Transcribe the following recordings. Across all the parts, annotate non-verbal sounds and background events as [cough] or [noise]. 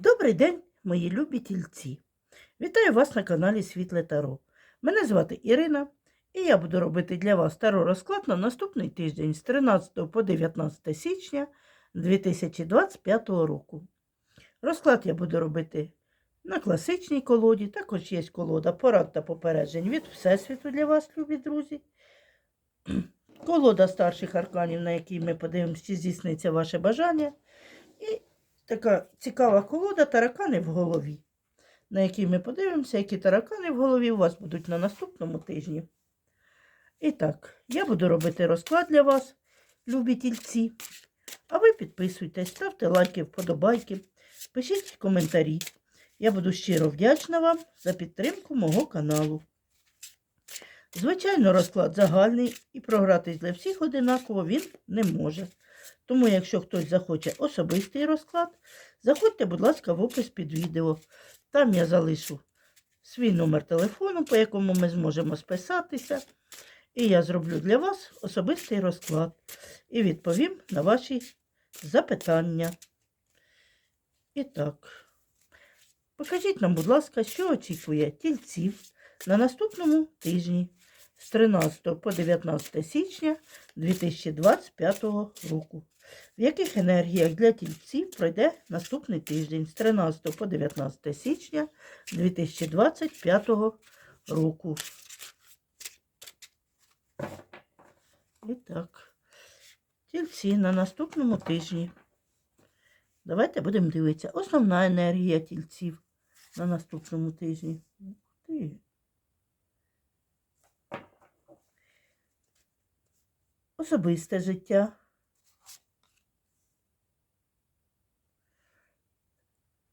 Добрий день, мої любі тільці! Вітаю вас на каналі Світле Таро. Мене звати Ірина, і я буду робити для вас таро розклад на наступний тиждень з 13 по 19 січня 2025 року. Розклад я буду робити на класичній колоді, також є колода порад та попереджень від Всесвіту для вас, любі друзі. Колода старших арканів, на якій ми подивимося, чи здійсниться ваше бажання. Така цікава колода таракани в голові, на якій ми подивимося, які таракани в голові у вас будуть на наступному тижні. І так, я буду робити розклад для вас, любі тільці. А ви підписуйтесь, ставте лайки, вподобайки, пишіть коментарі. Я буду щиро вдячна вам за підтримку мого каналу. Звичайно, розклад загальний і програтись для всіх одинаково він не може. Тому, якщо хтось захоче особистий розклад, заходьте, будь ласка, в опис під відео. Там я залишу свій номер телефону, по якому ми зможемо списатися. І я зроблю для вас особистий розклад і відповім на ваші запитання. І так, покажіть нам, будь ласка, що очікує тільців на наступному тижні з 13 по 19 січня 2025 року. В яких енергіях для тільців пройде наступний тиждень з 13 по 19 січня 2025 року. І так, тільці на наступному тижні. Давайте будемо дивитися. Основна енергія тільців на наступному тижні. Особисте життя.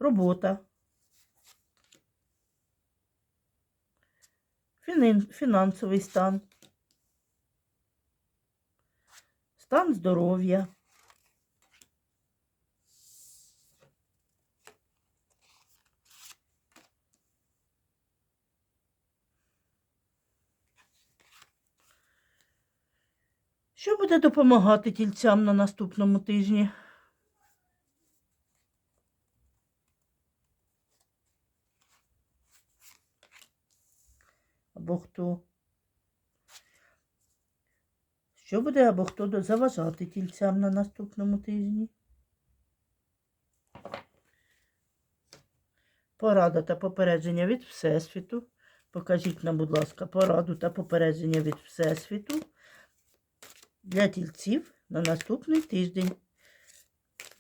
Робота. Фінансовий стан. Стан здоров'я. Що буде допомагати тільцям на наступному тижні? Або? Що буде або хто заважати тільцям на наступному тижні? Порада та попередження від Всесвіту. Покажіть нам, будь ласка, пораду та попередження від Всесвіту для тільців на наступний тиждень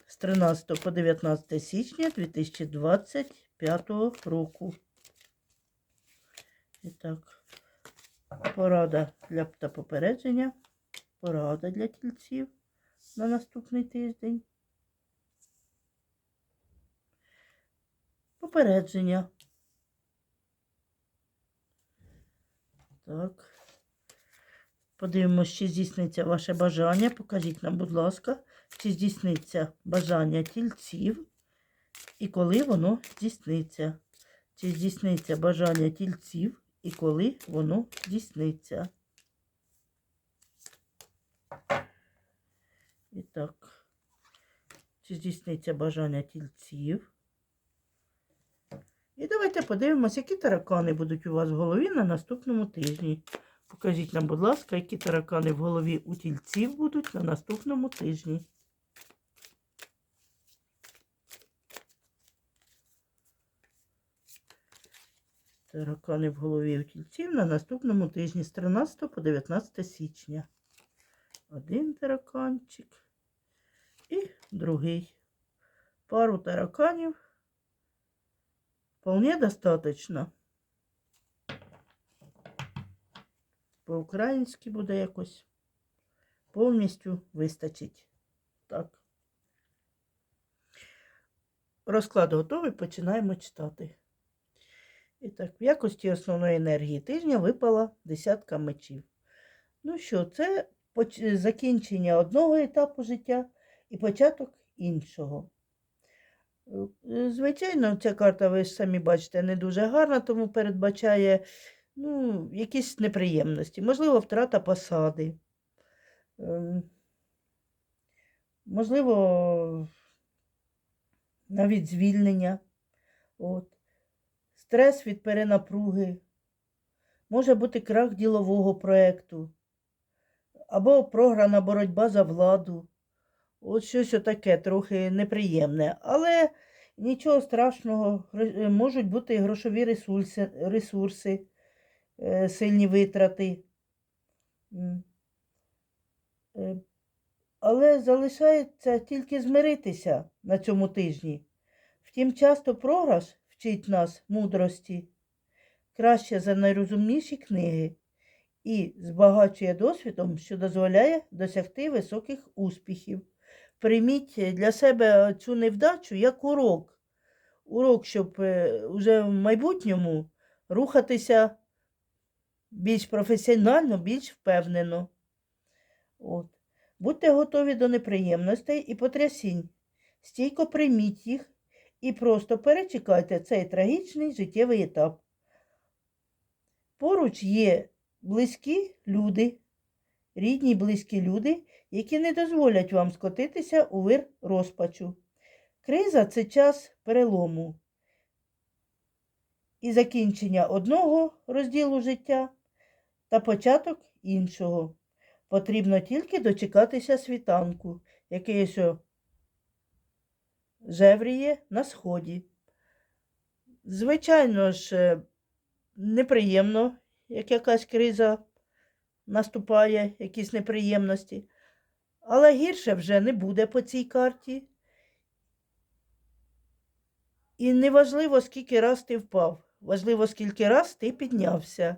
з 13 по 19 січня 2025 року. І так, порада для та попередження. Порада для тільців на наступний тиждень. Попередження. Так. Подивимося, чи здійсниться ваше бажання. Покажіть нам, будь ласка, чи здійсниться бажання тільців і коли воно здійсниться. Чи здійсниться бажання тільців і коли воно здійсниться. І так, чи здійсниться бажання тільців. І давайте подивимося, які таракани будуть у вас в голові на наступному тижні. Покажіть нам, будь ласка, які таракани в голові у тільців будуть на наступному тижні. Таракани в голові у тільців на наступному тижні з 13 по 19 січня. Один тараканчик і другий. Пару тараканів вполне достаточно. По-українськи буде якось повністю вистачить. Так. Розклад готовий, починаємо читати. І так, в якості основної енергії тижня випала десятка мечів. Ну що, це закінчення одного етапу життя і початок іншого. Е, Звичайно, ця карта, ви ж самі бачите, не дуже гарна, тому передбачає ну, якісь неприємності. Можливо, втрата посади. Ем, Можливо, навіть звільнення. От. Стрес від перенапруги. Може бути крах ділового проєкту. Або програна боротьба за владу. От щось отаке трохи неприємне. Але нічого страшного, е, можуть бути і грошові ресурси, ресурси е, сильні витрати. Е, Але залишається тільки змиритися на цьому тижні. Втім, часто програш вчить нас мудрості краще за найрозумніші книги і збагачує досвідом, що дозволяє досягти високих успіхів. Прийміть для себе цю невдачу як урок. Урок, щоб е, уже в майбутньому рухатися більш професіонально, більш впевнено. От. Будьте готові до неприємностей і потрясінь. Стійко прийміть їх і просто перечекайте цей трагічний життєвий етап. Поруч є близькі люди, рідні близькі люди, які не дозволять вам скотитися у вир розпачу. Криза це час перелому і закінчення одного розділу життя та початок іншого. Потрібно тільки дочекатися світанку, який ось жевріє на сході. Звичайно ж, е, неприємно, як якась криза наступає, якісь неприємності. Але гірше вже не буде по цій карті. І не важливо, скільки раз ти впав, важливо, скільки раз ти піднявся.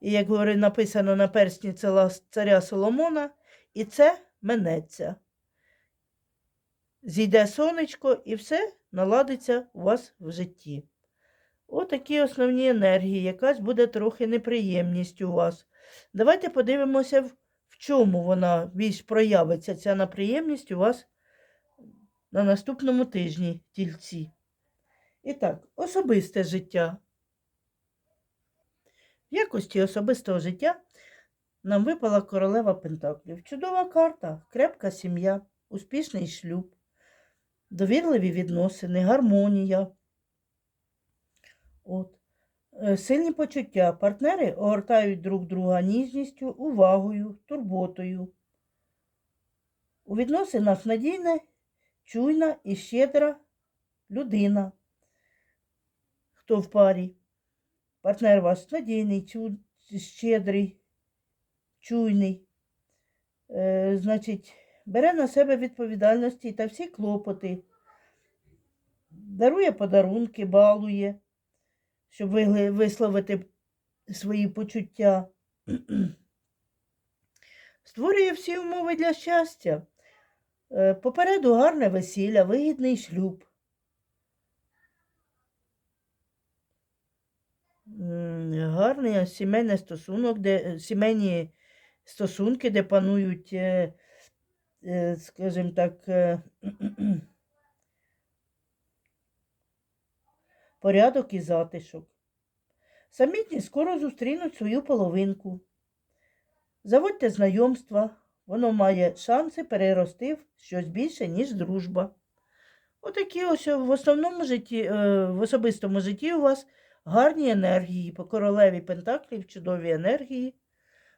І як говорить, написано на персні царя Соломона, і це минеться. Зійде сонечко і все наладиться у вас в житті. Отакі основні енергії, якась буде трохи неприємність у вас. Давайте подивимося, в- чому вона більш проявиться, ця неприємність у вас на наступному тижні, тільці. І так, особисте життя. В якості особистого життя нам випала королева Пентаклів. Чудова карта, крепка сім'я, успішний шлюб, довірливі відносини, гармонія. От. Е, Сильні почуття. Партнери огортають друг друга ніжністю, увагою, турботою. У відносинах надійна, чуйна і щедра людина. Хто в парі? Партнер ваш надійний, чу- щедрий, чуйний. Е, значить, бере на себе відповідальності та всі клопоти. Дарує подарунки, балує, щоб висловити свої почуття. [clears throat] Створює всі умови для щастя. Е, Попереду гарне весілля, вигідний шлюб. Гарний сімейний стосунок, де сімейні стосунки, де панують, е, скажімо так, е, [clears throat] порядок і затишок. Самітні скоро зустрінуть свою половинку. Заводьте знайомства, воно має шанси перерости в щось більше, ніж дружба. Отакі ось в основному житті, е, в особистому житті у вас гарні енергії, по королеві Пентаклів чудові енергії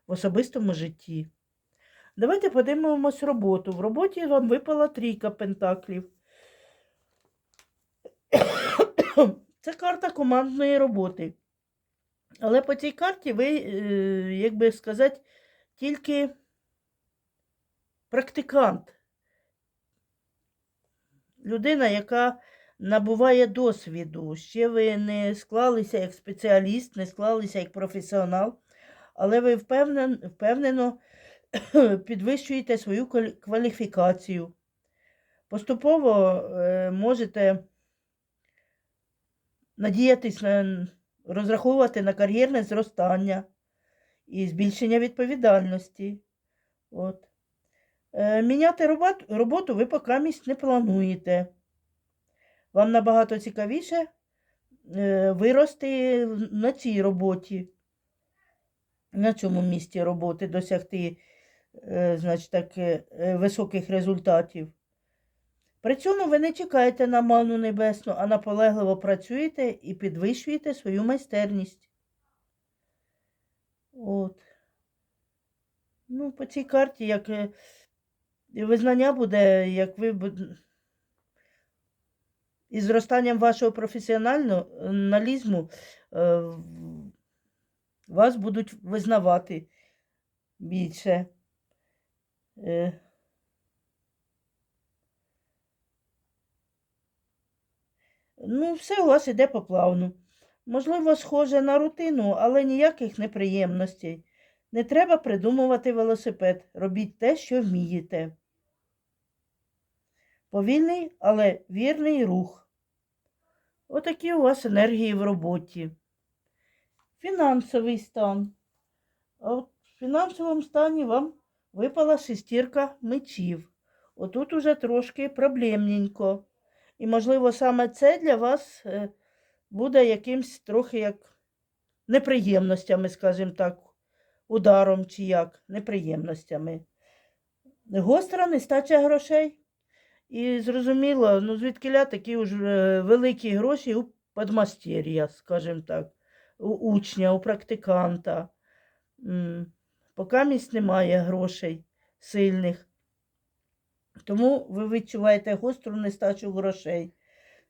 в особистому житті. Давайте подивимось роботу. В роботі вам випала трійка Пентаклів. [coughs] Це карта командної роботи. Але по цій карті ви, е, як би сказати, тільки практикант. Людина, яка набуває досвіду. Ще ви не склалися як спеціаліст, не склалися як професіонал, але ви впевнен, впевнено [coughs] підвищуєте свою кваліфікацію. Поступово е, можете надіятись на розраховувати на кар'єрне зростання і збільшення відповідальності. От. Е, Міняти роботу ви поки місць не плануєте. Вам набагато цікавіше е, вирости на цій роботі, на цьому місці роботи, досягти значить, так, е, е, високих результатів. При цьому ви не чекаєте на ману небесну, а наполегливо працюєте і підвищуєте свою майстерність. От. Ну, по цій карті, як е, визнання буде, як ви із зростанням вашого професіоналізму е, вас будуть визнавати більше. Е, Ну, все у вас іде по плавну. Можливо, схоже на рутину, але ніяких неприємностей. Не треба придумувати велосипед. Робіть те, що вмієте. Повільний, але вірний рух. Отакі у вас енергії в роботі. Фінансовий стан. А в фінансовому стані вам випала шестірка мечів. Отут уже трошки проблемненько. І, можливо, саме це для вас е, буде якимсь трохи як неприємностями, скажімо так, ударом чи як, неприємностями. Гостра нестача грошей. І зрозуміло, ну звідкиля такі ж е, великі гроші у подмастер'я, скажімо так, у учня, у практиканта. Місць немає грошей сильних. Тому ви відчуваєте гостру нестачу грошей.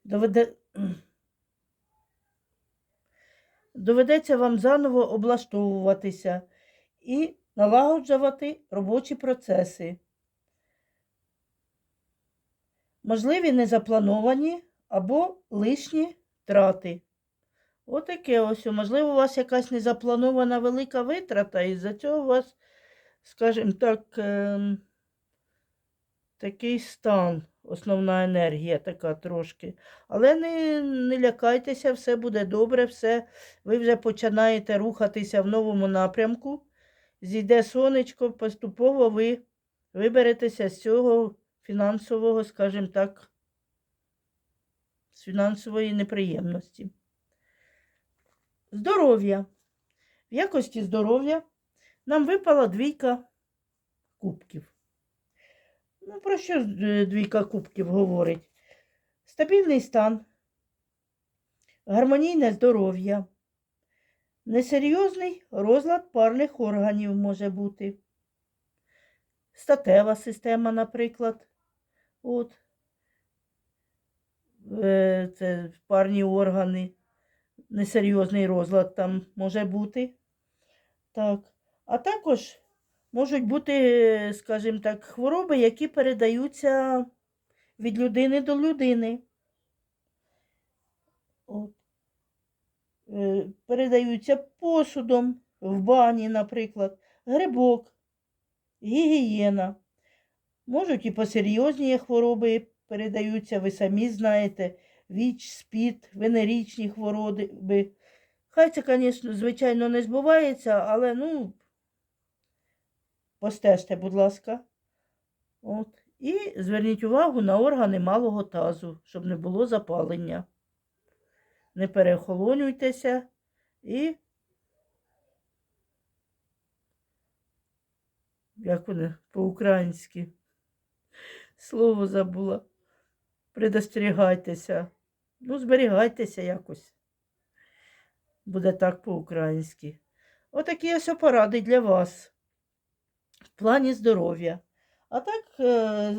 Доведе... Доведеться вам заново облаштовуватися і налагоджувати робочі процеси. Можливі незаплановані або лишні трати. Отаке ось. Можливо, у вас якась незапланована велика витрата, і за цього у вас, скажімо так, ем, такий стан, основна енергія така трошки. Але не, не лякайтеся, все буде добре, все. Ви вже починаєте рухатися в новому напрямку. Зійде сонечко, поступово ви виберетеся з цього фінансового, скажімо так, з фінансової неприємності. Здоров'я. В якості здоров'я нам випала двійка кубків. Ну, про що е, двійка кубків говорить? Стабільний стан, гармонійне здоров'я, несерйозний розлад парних органів може бути. Статева система, наприклад. От. Е, Це парні органи. Несерйозний розлад там може бути. Так. А також можуть бути, скажімо так, хвороби, які передаються від людини до людини. От. Е, Передаються посудом в бані, наприклад, грибок, гігієна. Можуть і посерйозні хвороби передаються, ви самі знаєте, віч, спід, венерічні хвороби. Хай це, звісно, звичайно, не збувається, але ну, постежте, будь ласка. От. І зверніть увагу на органи малого тазу, щоб не було запалення. Не перехолонюйтеся і, як вони по-українськи, слово забула. Предостерігайтеся. Ну, зберігайтеся якось. Буде так по-українськи. Отакі ось поради для вас в плані здоров'я. А так, е,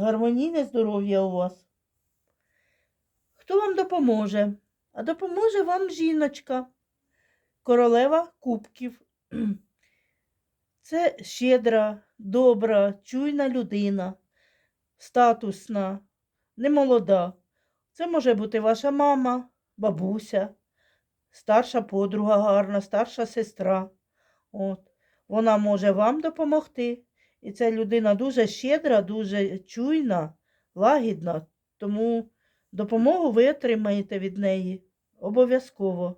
гармонійне здоров'я у вас. Хто вам допоможе? А допоможе вам жіночка, королева кубків. [clears throat] Це щедра, добра, чуйна людина, статусна, немолода. Це може бути ваша мама, бабуся, старша подруга гарна, старша сестра. От. Вона може вам допомогти. І ця людина дуже щедра, дуже чуйна, лагідна, тому допомогу ви отримаєте від неї обов'язково.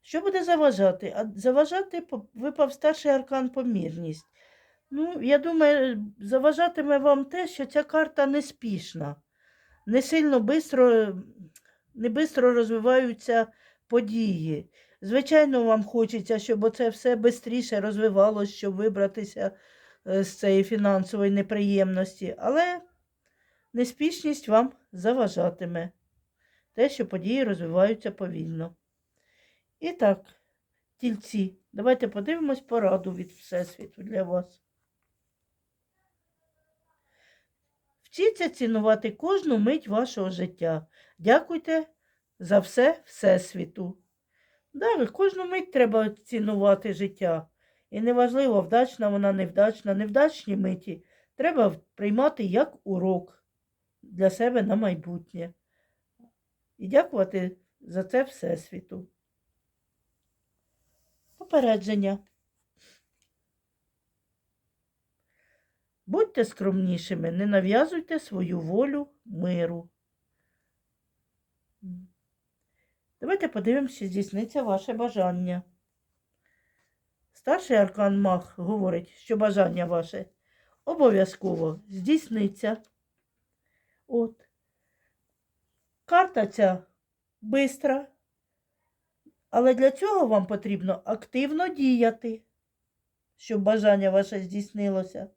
Що буде заважати? А заважати випав старший аркан помірність. Ну, я думаю, заважатиме вам те, що ця карта неспішна, не сильно бистро, не бистро розвиваються події. Звичайно, вам хочеться, щоб оце все швидше розвивалося, щоб вибратися е, з цієї фінансової неприємності, але неспішність вам заважатиме. Те, що події розвиваються повільно. І так, тільці, давайте подивимось пораду від Всесвіту для вас. Вчіться цінувати кожну мить вашого життя. Дякуйте за все Всесвіту. Да, кожну мить треба цінувати життя. І неважливо, вдачна вона, невдачна, невдачні миті треба приймати як урок для себе на майбутнє. І дякувати за це Всесвіту. Попередження. Будьте скромнішими, не нав'язуйте свою волю миру. Давайте подивимося, чи здійсниться ваше бажання. Старший аркан Мах говорить, що бажання ваше обов'язково здійсниться. От. Карта ця бистра, але для цього вам потрібно активно діяти, щоб бажання ваше здійснилося.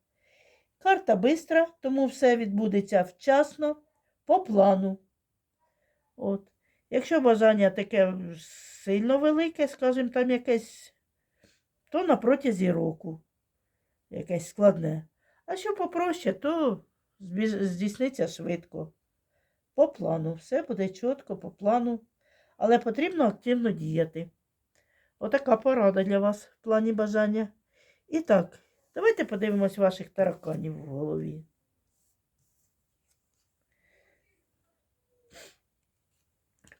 Карта бистра, тому все відбудеться вчасно, по плану. От. Якщо бажання таке сильно велике, скажімо, там якесь, то на протязі року якесь складне. А що попроще, то здійсниться швидко. По плану. Все буде чітко, по плану. Але потрібно активно діяти. Отака порада для вас в плані бажання. І так, давайте подивимось ваших тараканів в голові.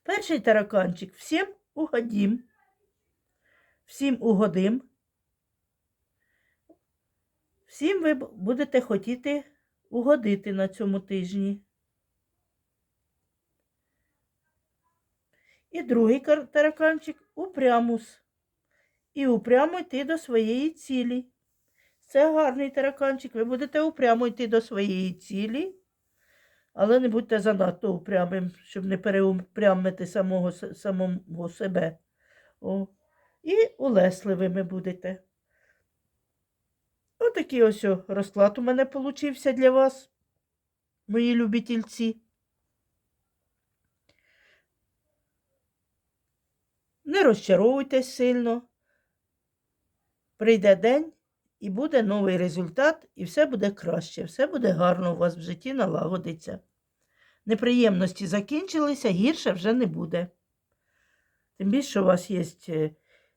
Перший тараканчик. Всім угодім. Всім угодим. Всім ви будете хотіти угодити на цьому тижні. І другий тараканчик упрямус. І упрямо йти до своєї цілі. Це гарний тараканчик. Ви будете упрямо йти до своєї цілі, але не будьте занадто упрямим, щоб не переупрямити самого, самого себе. О. І улесливими будете. Отакий ось розклад у мене получився для вас, мої любительці. Не розчаровуйтесь сильно. Прийде день і буде новий результат, і все буде краще, все буде гарно у вас в житті налагодиться. Неприємності закінчилися, гірше вже не буде. Тим більше у вас є е,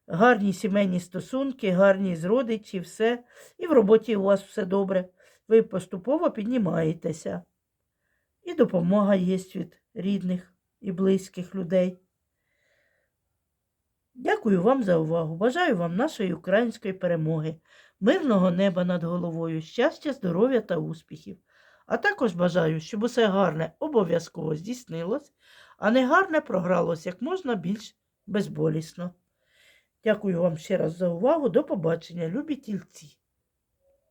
гарні сімейні стосунки, гарні з родичі, все. І в роботі у вас все добре. Ви поступово піднімаєтеся. І допомога є від рідних і близьких людей. Дякую вам за увагу. Бажаю вам нашої української перемоги, мирного неба над головою, щастя, здоров'я та успіхів. А також бажаю, щоб усе гарне обов'язково здійснилось, а негарне програлось як можна більш безболісно. Дякую вам ще раз за увагу. До побачення, любі тільці.